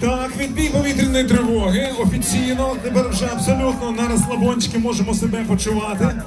Так, відбій повітряної тривоги. Офіційно тепер вже абсолютно на розслабончики можемо себе почувати.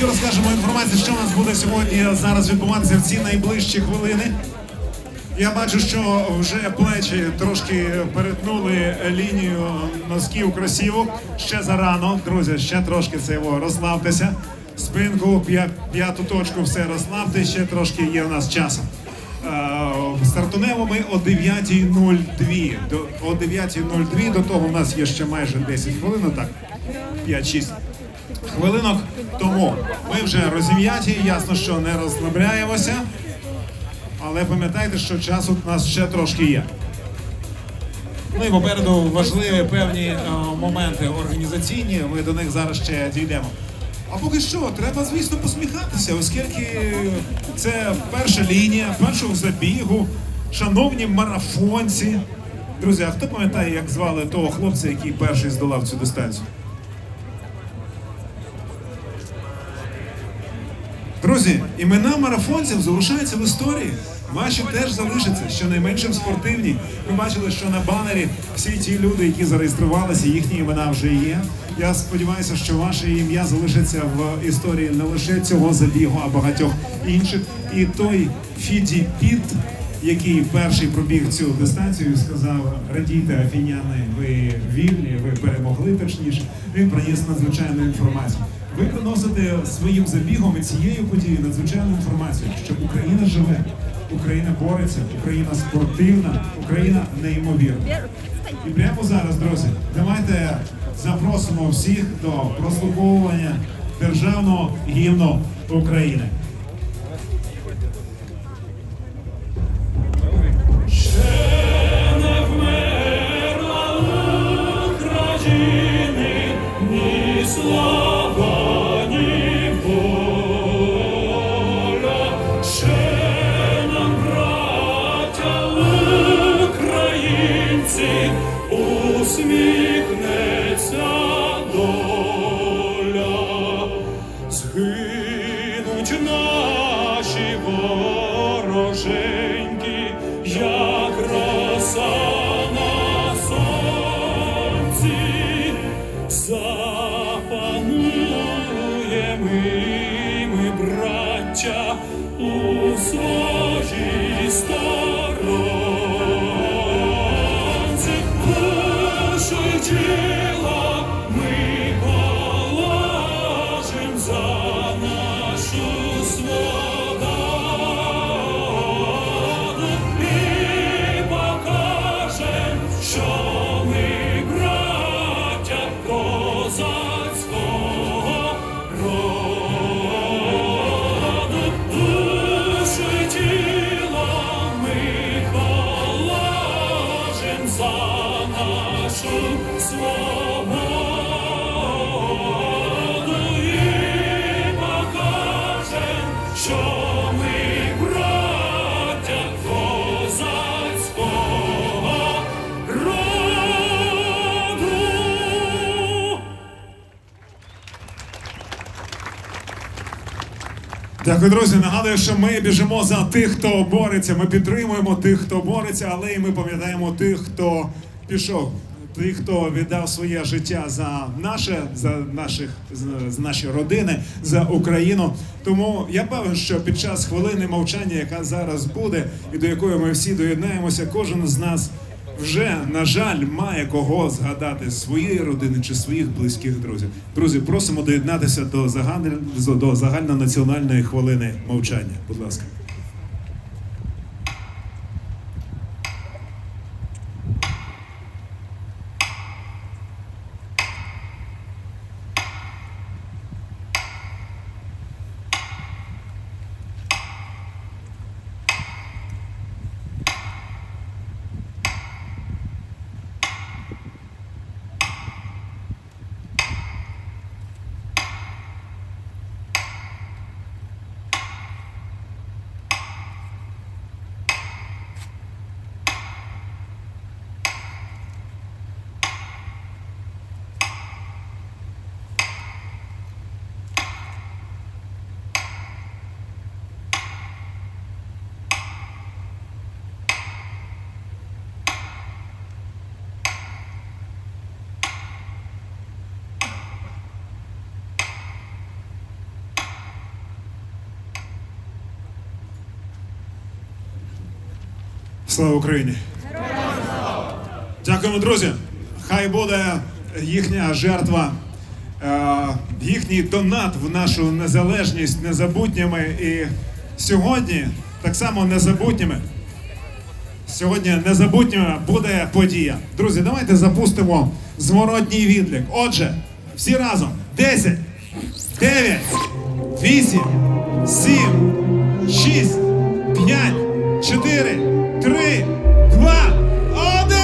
І трошки розкажемо інформацію, що у нас буде сьогодні зараз відбуватися в ці найближчі хвилини. Я бачу, що вже плечі трошки перетнули лінію носків кросівок. Ще зарано, друзі, ще трошки це його розслабтеся. Спинку, п'яту точку, все розслабте, ще трошки є в нас часу. Е, Стартунемо ми о 9.02. О 9.02, до того в нас є ще майже 10 хвилин, так, 5-6 хвилинок тому. Ми вже розім'яті, ясно, що не розслабляємося. Але пам'ятайте, що часу у нас ще трошки є. Ну і попереду важливі певні е, моменти організаційні. Ми до них зараз ще дійдемо. А поки що, треба, звісно, посміхатися, оскільки це перша лінія першого забігу, шановні марафонці. Друзі, а хто пам'ятає, як звали того хлопця, який перший здолав цю дистанцію? Друзі, імена марафонців залишаються в історії. Ваші теж залишаться, щонайменше в спортивній. Ми бачили, що на банері всі ті люди, які зареєструвалися, їхні імена вже є. Я сподіваюся, що ваше ім'я залишиться в історії не лише цього забігу, а багатьох інших. І той Фіді Піт, який перший пробіг цю дистанцію, сказав: радійте, афіняни, ви вільні, ви перемогли точніше. Він приніс надзвичайну інформацію. Ви приносите своїм забігом і цією подією надзвичайну інформацію, що Україна живе, Україна бореться, Україна спортивна, Україна неймовірна. І прямо зараз, друзі, давайте запросимо всіх до прослуховування державного гімну України. Усміхнеться Jesus. Дякую, друзі. Нагадую, що ми біжимо за тих, хто бореться. Ми підтримуємо тих, хто бореться, але і ми пам'ятаємо тих, хто пішов. Тих, хто віддав своє життя за наше, за наших за наші родини, за Україну. Тому я певен, що під час хвилини мовчання, яка зараз буде, і до якої ми всі доєднаємося, кожен з нас вже, на жаль, має кого згадати з своєї родини чи своїх близьких друзів. Друзі, просимо доєднатися до загальнонаціональної хвилини мовчання. Будь ласка. Слава Україні! Дякуємо, друзі. Хай буде їхня жертва, е, їхній донат в нашу незалежність незабутніми. І сьогодні так само незабутніми. Сьогодні незабутніми буде подія. Друзі, давайте запустимо зворотній відлік. Отже, всі разом 10, 9, 8, 7, 6, 5, 4, три, два, один!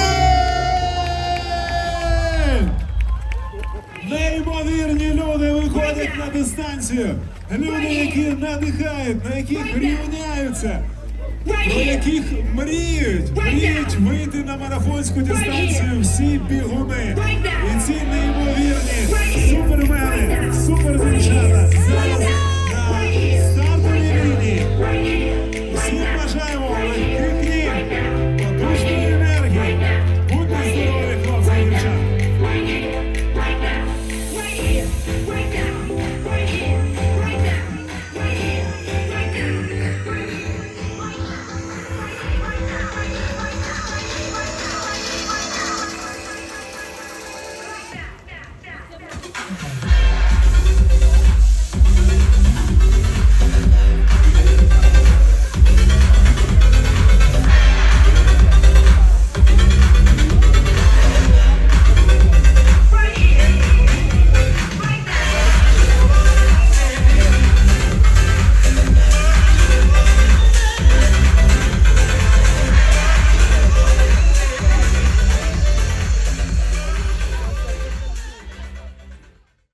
Неймовірні люди виходять на дистанцію. Люди, які надихають, на яких рівняються, про яких мріють, мріють вийти на марафонську дистанцію всі бігуни. І ці неймовірні супермени, супердівчата зараз на стартовій лінії.